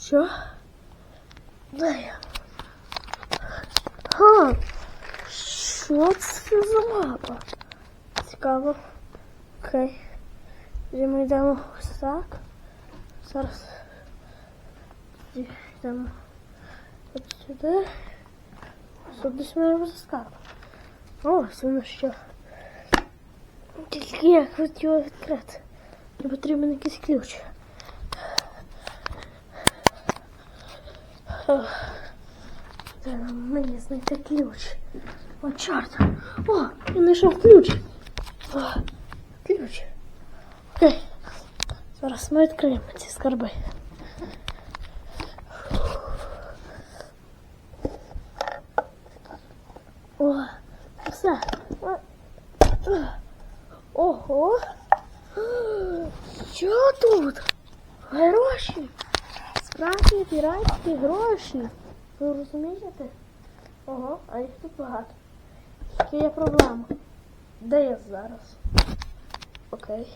Що? Я? Ха! Що це за мапа? Цікаво. Окей. Тоді ми йдемо ось так. Зараз. Йдемо от сюди. Тут десь має бути. О, це на що? Тільки от його відкрити? Мені потрібен якийсь ключ. Треба мені знайти ключ. О, чорт. О, я знайшов ключ. О, ключ. Окей. Зараз ми відкриємо ці скарби. О, все. Ого. Що тут? Гроші. Справді піратські гроші. Ви розумієте? Ого, а їх тут багато. Тільки є проблема. Де я зараз? Окей.